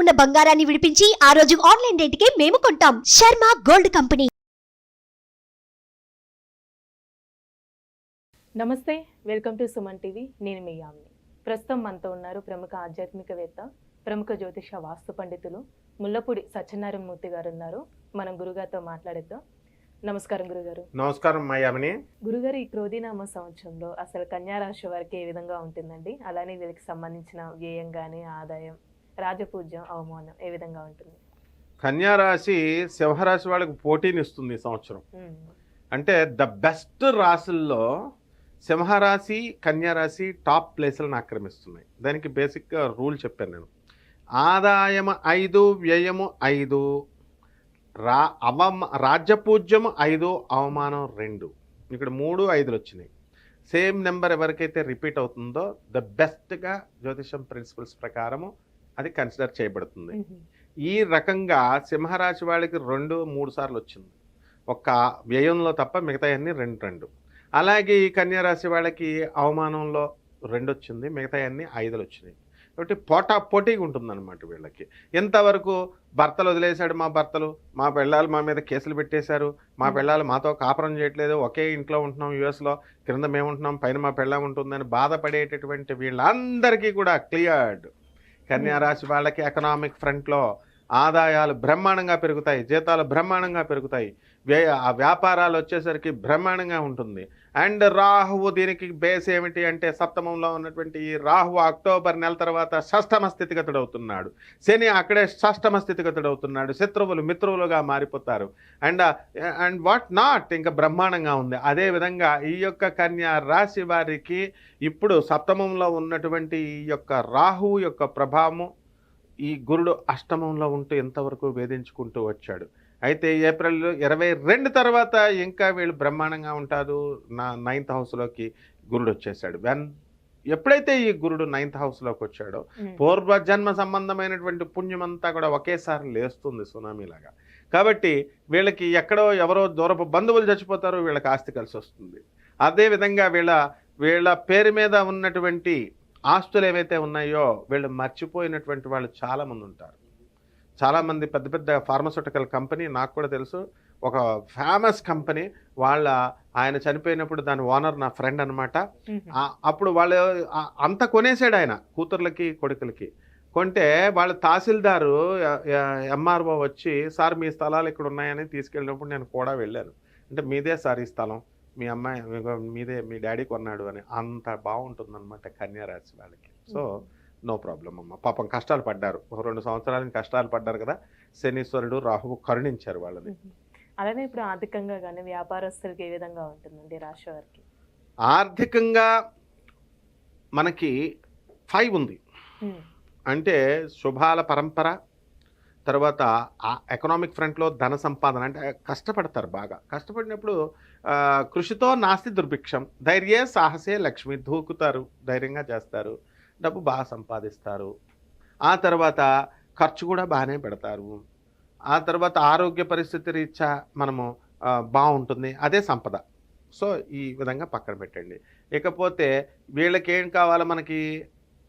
ఉన్న బంగారాన్ని విడిపించి ఆ రోజు ఆన్లైన్ రేటుకే మేము కొంటాం. Sharma gold company. నమస్తే వెల్కమ్ టు సుమన్ టీవీ. నేను మీ యామిని. ప్రస్తుతం మనతో ఉన్నారు ప్రముఖ ఆధ్యాత్మికవేత్త ప్రముఖ జ్యోతిష వాస్తు పండితులు ముల్లపూడి సత్యనారాయణ మూర్తి గారు ఉన్నారు. మనం గురుగారితో మాట్లాడేద్దాం. నమస్కారం గురుగారు. నమస్కారం మాయామని గురుగారు ఈ క్రోధినామ సంవత్సరంలో అసలు కన్యా రాశి వారికి ఏ విధంగా ఉంటుందండి? అలానే వీళ్ళకి సంబంధించిన వ్యయం కానీ ఆదాయం రాజపూజ్యం అవమానం ఏ విధంగా ఉంటుంది? కన్యా రాశి సింహరాశి వాళ్ళకి పోటీనిస్తుంది ఈ సంవత్సరం. అంటే ద బెస్ట్ రాశుల్లో సింహరాశి కన్యా రాశి టాప్ ప్లేసులను ఆక్రమిస్తున్నాయి. దానికి బేసిక్గా రూల్ చెప్పాను నేను. ఆదాయం ఐదు వ్యయము ఐదు రా అవమ రాజ్యపూజ్యము ఐదు అవమానం రెండు. ఇక్కడ మూడు ఐదులు వచ్చినాయి. సేమ్ నెంబర్ ఎవరికైతే రిపీట్ అవుతుందో ద బెస్ట్గా జ్యోతిషం ప్రిన్సిపల్స్ ప్రకారము అది కన్సిడర్ చేయబడుతుంది. ఈ రకంగా సింహరాశి వాళ్ళకి రెండు మూడు సార్లు వచ్చింది. ఒక్క వ్యయంలో తప్ప మిగతా అన్ని రెండు రెండు. అలాగే ఈ కన్యా రాశి వాళ్ళకి అవమానంలో రెండు వచ్చింది మిగతా అన్ని ఐదులు వచ్చినాయి. కాబట్టి పోటా పోటీగా ఉంటుందన్నమాట వీళ్ళకి. ఎంతవరకు భర్తలు వదిలేశాడు మా భర్తలు మా పెళ్ళాలు మా మీద కేసులు పెట్టేశారు మా పెళ్ళాలు మాతో కాపురం చేయట్లేదు ఒకే ఇంట్లో ఉంటున్నాం యుఎస్లో క్రింద మేము ఉంటున్నాం పైన మా పెళ్ళం ఉంటుందని బాధపడేటటువంటి వీళ్ళందరికీ కూడా క్లియర్డ్ కన్యా రాశి వాళ్ళకి ఎకనామిక్ ఫ్రంట్లో ఆదాయాలు బ్రహ్మాండంగా పెరుగుతాయి జీతాలు బ్రహ్మాండంగా పెరుగుతాయి. వ్యయ ఆ వ్యాపారాలు వచ్చేసరికి బ్రహ్మాండంగా ఉంటుంది. అండ్ రాహువు దీనికి బేస్ ఏమిటి అంటే సప్తమంలో ఉన్నటువంటి ఈ రాహువు అక్టోబర్ నెల తర్వాత షష్టమ స్థితిగతుడవుతున్నాడు శని అక్కడే షష్టమ స్థితిగతుడవుతున్నాడు శత్రువులు మిత్రువులుగా మారిపోతారు. అండ్ అండ్ వాట్ నాట్ ఇంకా బ్రహ్మాండంగా ఉంది. అదే విధంగా ఈ యొక్క కన్యా రాశి వారికి ఇప్పుడు సప్తమంలో ఉన్నటువంటి ఈ యొక్క రాహువు యొక్క ప్రభావము ఈ గురుడు అష్టమంలో ఉంటూ ఎంతవరకు వేధించుకుంటూ వచ్చాడు? అయితే ఏప్రిల్ ఇరవై రెండు తర్వాత ఇంకా వీళ్ళు బ్రహ్మాండంగా ఉంటారు. నా నైన్త్ హౌస్లోకి గురుడు వచ్చేసాడు. వెన్ ఎప్పుడైతే ఈ గురుడు నైన్త్ హౌస్లోకి వచ్చాడో పూర్వజన్మ సంబంధమైనటువంటి పుణ్యమంతా కూడా ఒకేసారి లేస్తుంది సునామీలాగా కాబట్టి వీళ్ళకి ఎక్కడో ఎవరో దూరపు బంధువులు చచ్చిపోతారో వీళ్ళకి ఆస్తి కలిసి వస్తుంది అదేవిధంగా వీళ్ళ వీళ్ళ పేరు మీద ఉన్నటువంటి ఆస్తులు ఏవైతే ఉన్నాయో వీళ్ళు మర్చిపోయినటువంటి వాళ్ళు చాలామంది ఉంటారు. చాలామంది పెద్ద పెద్ద ఫార్మస్యూటికల్ కంపెనీ నాకు కూడా తెలుసు. ఒక ఫేమస్ కంపెనీ వాళ్ళ ఆయన చనిపోయినప్పుడు దాని ఓనర్ నా ఫ్రెండ్ అనమాట అప్పుడు వాళ్ళు అంత కొనేసాడు ఆయన కూతుర్లకి కొడుకులకి. కొంటే వాళ్ళ తహసీల్దారు ఎంఆర్ఓ వచ్చి సార్ మీ స్థలాలు ఇక్కడ ఉన్నాయని తీసుకెళ్ళినప్పుడు నేను కూడా వెళ్ళాను. అంటే మీదే సార్ ఈ స్థలం. మీ అమ్మాయి మీదే మీ డాడీ కొన్నాడు అని అంత బాగుంటుందన్నమాట కన్యా రాశి వాళ్ళకి. సో నో ప్రాబ్లం అమ్మ. పాపం కష్టాలు పడ్డారు. ఒక రెండు సంవత్సరాల కష్టాలు పడ్డారు కదా. శనీశ్వరుడు రాహువు కరుణించారు వాళ్ళని. అలానే ఇప్పుడు ఆర్థికంగా కానీ వ్యాపారస్తులకి ఏ విధంగా ఉంటుందండి రాశి వారికి? ఆర్థికంగా మనకి ఫైవ్ ఉంది. అంటే శుభాల పరంపర తర్వాత ఆ ఎకనామిక్ ఫ్రంట్లో ధన సంపాదన అంటే కష్టపడతారు బాగా. కష్టపడినప్పుడు కృషితో నాస్తి దుర్భిక్షం. ధైర్యే సాహసే లక్ష్మి దూకుతారు ధైర్యంగా చేస్తారు. డబ్బు బాగా సంపాదిస్తారు. ఆ తర్వాత ఖర్చు కూడా బాగానే పెడతారు. ఆ తర్వాత ఆరోగ్య పరిస్థితి రీత్యా మనము బాగుంటుంది. అదే సంపద. సో ఈ విధంగా పక్కన పెట్టండి. ఇకపోతే వీళ్ళకి ఏం కావాలో మనకి?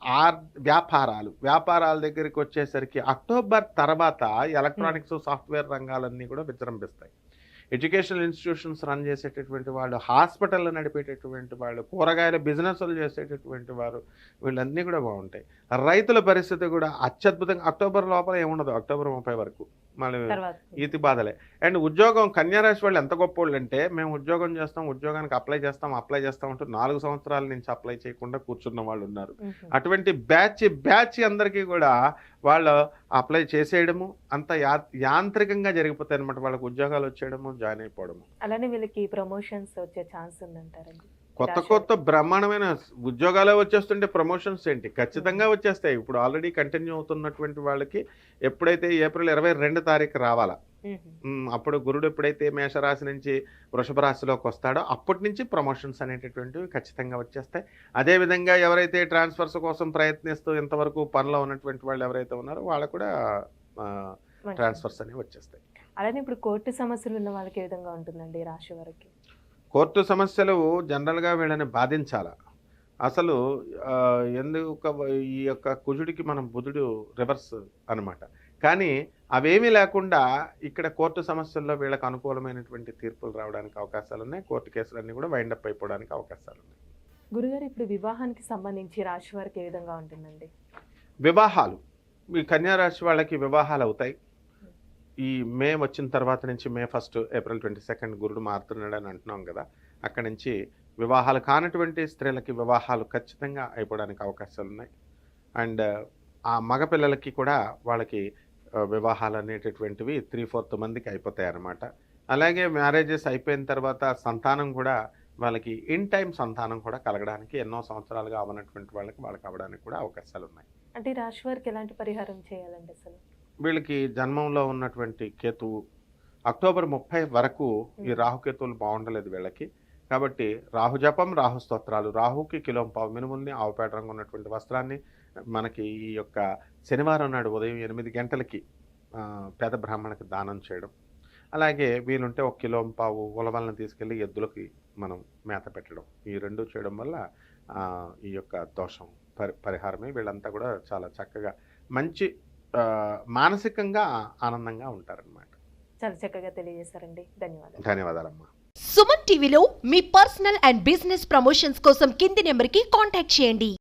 ఆర్ వ్యాపారాలు వ్యాపారాల దగ్గరికి వచ్చేసరికి అక్టోబర్ తర్వాత ఎలక్ట్రానిక్స్ సాఫ్ట్వేర్ రంగాలన్నీ కూడా విజృంభిస్తాయి. ఎడ్యుకేషనల్ ఇన్స్టిట్యూషన్స్ రన్ చేసేటటువంటి వాళ్ళు హాస్పిటల్ నడిపేటటువంటి వాళ్ళు కూరగాయల బిజినెస్లు చేసేటటువంటి వారు వీళ్ళన్నీ కూడా బాగుంటాయి. రైతుల పరిస్థితి కూడా అత్యద్భుతంగా అక్టోబర్ లోపల ఏముండదు అక్టోబర్ ముప్పై వరకు. తర్వాత. ఈతి బాధలే. అండ్ ఉద్యోగం కన్యారాశి వాళ్ళు ఎంత గొప్ప వాళ్ళు అంటే మేము ఉద్యోగం చేస్తాం ఉద్యోగానికి అప్లై చేస్తాం అప్లై చేస్తాం అంటూ నాలుగు సంవత్సరాల నుంచి అప్లై చేయకుండా కూర్చున్న వాళ్ళు ఉన్నారు. అటువంటి బ్యాచ్ బ్యాచ్ అందరికీ కూడా వాళ్ళు అప్లై చేసేయడము అంత యాంత్రికంగా జరిగిపోతాయి అనమాట వాళ్ళకి ఉద్యోగాలు వచ్చేయడము జాయిన్ అయిపోవడము. అలానే వీళ్ళకి ప్రమోషన్స్ వచ్చే ఛాన్స్ ఉందంటారండి. కొత్త కొత్త బ్రహ్మాండమైన ఉద్యోగాలే వచ్చేస్తుంటే ప్రమోషన్స్ ఏంటి? ఖచ్చితంగా వచ్చేస్తాయి. ఇప్పుడు ఆల్రెడీ కంటిన్యూ అవుతున్నటువంటి వాళ్ళకి ఎప్పుడైతే ఏప్రిల్ ఇరవై రెండు తారీఖు రావాలా? ఉమ్, ఉమ్, అప్పుడు గురుడు ఎప్పుడైతే మేషరాశి నుంచి వృషభ రాశిలోకి వస్తాడో అప్పటి నుంచి ప్రమోషన్స్ అనేటటువంటివి ఖచ్చితంగా వచ్చేస్తాయి. అదేవిధంగా ఎవరైతే ట్రాన్స్ఫర్స్ కోసం ప్రయత్నిస్తూ ఇంతవరకు పనిలో ఉన్నటువంటి వాళ్ళు ఎవరైతే ఉన్నారో వాళ్ళకు కూడా. ట్రాన్స్ఫర్స్ అనేవి వచ్చేస్తాయి. అలానే ఇప్పుడు కోర్టు సమస్యలు ఉన్న వాళ్ళకి ఏ విధంగా ఉంటుందండి రాశి వారికి? కోర్టు సమస్యలు జనరల్గా వీళ్ళని బాధించాల? అసలు ఎందుకు ఈ యొక్క కుజుడికి మనం బుధుడు రివర్స్ అన్నమాట. కానీ అవేమీ లేకుండా ఇక్కడ కోర్టు సమస్యల్లో వీళ్ళకి అనుకూలమైనటువంటి తీర్పులు రావడానికి అవకాశాలు ఉన్నాయి కోర్టు కేసులన్నీ కూడా వైండప్ అయిపోవడానికి అవకాశాలు ఉన్నాయి గురుగారు ఇప్పుడు వివాహానికి సంబంధించి రాశి వారికి ఏ విధంగా ఉంటుందండి? వివాహాలు. ఈ కన్యా రాశి వాళ్ళకి వివాహాలు అవుతాయి. ఈ మే వచ్చిన తర్వాత నుంచి May first April twenty second గురుడు మారుతున్నాడు అని అంటున్నాం కదా అక్కడి నుంచి వివాహాలు కానటువంటి స్త్రీలకి వివాహాలు ఖచ్చితంగా అయిపోవడానికి అవకాశాలు ఉన్నాయి. అండ్ ఆ మగపిల్లలకి కూడా వాళ్ళకి వివాహాలు అనేటటువంటివి త్రీ ఫోర్త్ మందికి అయిపోతాయి అన్నమాట. అలాగే మ్యారేజెస్ అయిపోయిన తర్వాత సంతానం కూడా వాళ్ళకి ఇన్ టైం సంతానం కూడా కలగడానికి ఎన్నో సంవత్సరాలుగా అవనటువంటి వాళ్ళకి వాళ్ళకి అవ్వడానికి కూడా అవకాశాలు ఉన్నాయి. అంటే రాశి వారికి ఎలాంటి పరిహారం చేయాలండి అసలు? వీళ్ళకి జన్మంలో ఉన్నటువంటి కేతువు అక్టోబర్ ముప్పై వరకు ఈ రాహుకేతువులు బాగుండలేదు వీళ్ళకి. కాబట్టి రాహు జపం రాహు స్తోత్రాలు. రాహుకి కిలో పావు మినుముల్ని ఆవుపేట రంగు ఉన్నటువంటి వస్త్రాన్ని మనకి ఈ యొక్క శనివారం నాడు ఉదయం ఎనిమిది గంటలకి పేద బ్రాహ్మణకి దానం చేయడం. అలాగే వీలుంటే ఒక కిలో పావు ఉలవలను తీసుకెళ్ళి ఎద్దులకి మనం మేత పెట్టడం. ఈ రెండు చేయడం వల్ల ఈ యొక్క దోషం పరి పరిహారమే వీళ్ళంతా కూడా చాలా చక్కగా మంచి మానసికంగా ఆనందంగా ఉంటారనమాట చాలా చక్కగా తెలియజేశారండి. ధన్యవాదాలు. ధన్యవాదాలమ్మా. సుమన్ టీవీలో మీ పర్సనల్ అండ్ బిజినెస్ ప్రమోషన్స్ కోసం కింది నెంబర్కి కాంటాక్ట్ చేయండి.